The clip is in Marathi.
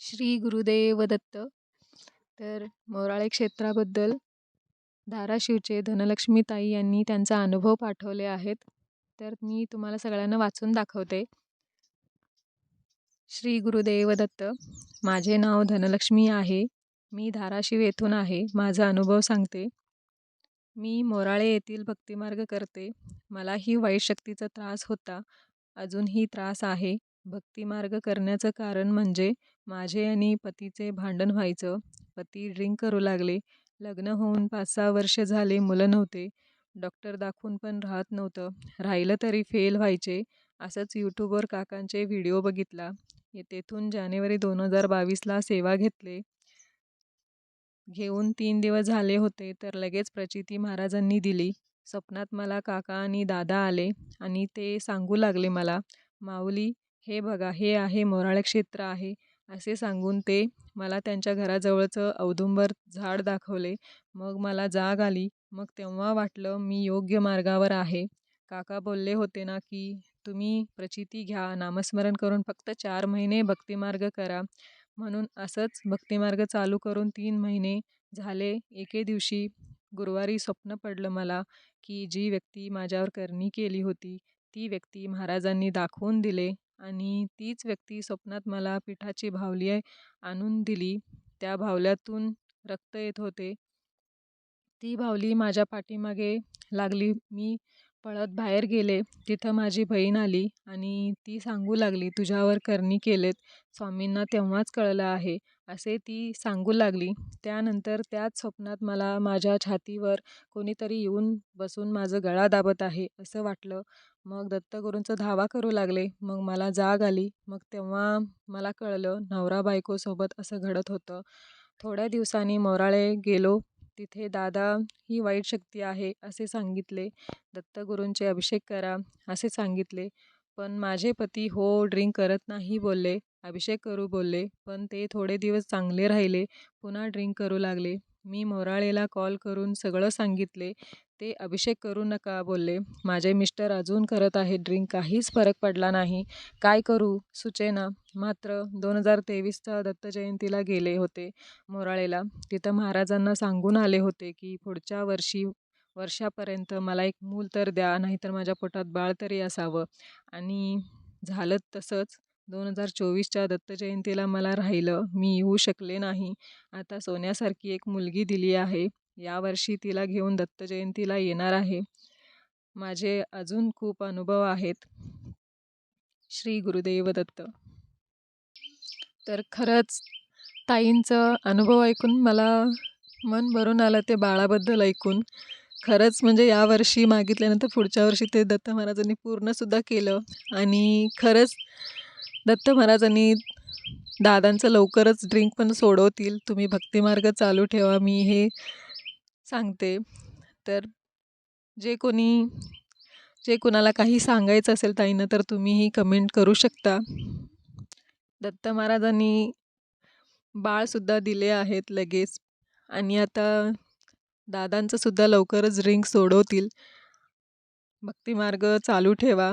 श्री गुरुदेव दत्त तर मोराळे क्षेत्राबद्दल धाराशिवचे धनलक्ष्मी ताई यांनी त्यांचा अनुभव पाठवले आहेत. तर मी तुम्हाला सगळ्यांना वाचून दाखवते. श्री गुरुदेव दत्त माझे नाव धनलक्ष्मी आहे. मी धाराशिव येथून आहे. माझा अनुभव सांगते. मी मोराळे येथील भक्तिमार्ग करते. मलाही वाईट शक्तीचा त्रास होता. अजूनही त्रास आहे. भक्तिमार्ग करण्याचं कारण म्हणजे माझे आणि पतीचे भांडण व्हायचं. पती ड्रिंक करू लागले. लग्न होऊन पाच सहा वर्ष झाले मुलं नव्हते. डॉक्टर दाखवून पण राहत नव्हतं. राहिलं तरी फेल व्हायचे. असंच यूट्यूबवर काकांचे व्हिडिओ बघितला. तेथून जानेवारी दोन हजार बावीसला सेवा घेतले. घेऊन तीन दिवस झाले होते तर लगेच प्रचिती महाराजांनी दिली. स्वप्नात मला काका आणि दादा आले आणि ते सांगू लागले मला माऊली हे बघा हे आहे मोराळे क्षेत्र आहे. असे सांगून ते मला त्यांच्या घराजवळचं औदुंबर झाड दाखवले. मग मला जाग आली. मग तेव्हा वाटलं मी योग्य मार्गावर आहे. काका बोलले होते ना की तुम्ही प्रचिती घ्या नामस्मरण करून फक्त चार महिने भक्तिमार्ग करा. म्हणून असंच भक्तिमार्ग चालू करून तीन महिने झाले. एके दिवशी गुरुवारी स्वप्न पडलं मला की जी व्यक्ती माझ्यावर करणी केली होती ती व्यक्ती महाराजांनी दाखवून दिले. आणि तीच व्यक्ती स्वप्नात मला पिठाची भावली आणून दिली. त्या भावल्यातून रक्त येत होते. ती भावली माझ्या पाठीमागे लागली. मी पळत बाहेर गेले तिथं माझी बहीण आली आणि ती सांगू लागली तुझ्यावर करणी केलेत स्वामींना तेव्हाच कळलं आहे असे ती सांगू लागली. त्यानंतर त्याच स्वप्नात मला माझ्या छातीवर कोणीतरी येऊन बसून माझं गळा दाबत आहे असं वाटलं. मग दत्तगुरूंचा धावा करू लागले. मग मला जाग आली. मग तेव्हा मला कळलं नवरा बायकोसोबत असं घडत होतं. थोड्या दिवसांनी मोराळे गेलो. तिथे दादा ही वाईट शक्ती आहे असे सांगितले. दत्तगुरूंचे अभिषेक करा असे सांगितले. पण माझे पती हो ड्रिंक करत नाही बोलले. अभिषेक करू बोलले. पण ते थोडे दिवस चांगले राहिले. पुन्हा ड्रिंक करू लागले. मी मोराळेला कॉल करून सगळं सांगितले. ते अभिषेक करू नका बोलले. माझे मिस्टर अजून करत आहेत ड्रिंक काहीच फरक पडला नाही. काय करू? सुचेना. मात्र दोन हजार तेवीसचा दत्तजयंतीला गेले होते मोराळेला. तिथं महाराजांना सांगून आले होते की पुढच्या वर्षी वर्षापर्यंत मला एक मूल तर द्या नाहीतर माझ्या पोटात बाळ तरी असावं. आणि झालं तसंच. दोन हजार चोवीसच्या दत्तजयंतीला मला राहिलं. मी येऊ शकले नाही. आता सोन्यासारखी एक मुलगी दिली आहे. यावर्षी तिला घेऊन दत्तजयंतीला येणार आहे. माझे अजून खूप अनुभव आहेत. श्री गुरुदेव दत्त. तर खरंच ताईंचं अनुभव ऐकून मला मन भरून आलं ते बाळाबद्दल ऐकून. खरंच म्हणजे यावर्षी मागितल्यानंतर पुढच्या वर्षी ते दत्त महाराजांनी पूर्णसुद्धा केलं. आणि खरंच दत्त महाराजांनी दादांचं लवकरच ड्रिंक पण सोडवतील. तुम्ही भक्तिमार्ग चालू ठेवा मी हे सांगते. तर जे कोणी जे कोणाला काही सांगायचं असेल ताईनं तर तुम्हीही कमेंट करू शकता. दत्त महाराजांनी बाळसुद्धा दिले आहेत लगेच. आणि आता दादांचंसुद्धा लवकरच ड्रिंक सोडवतील. भक्तिमार्ग चालू ठेवा.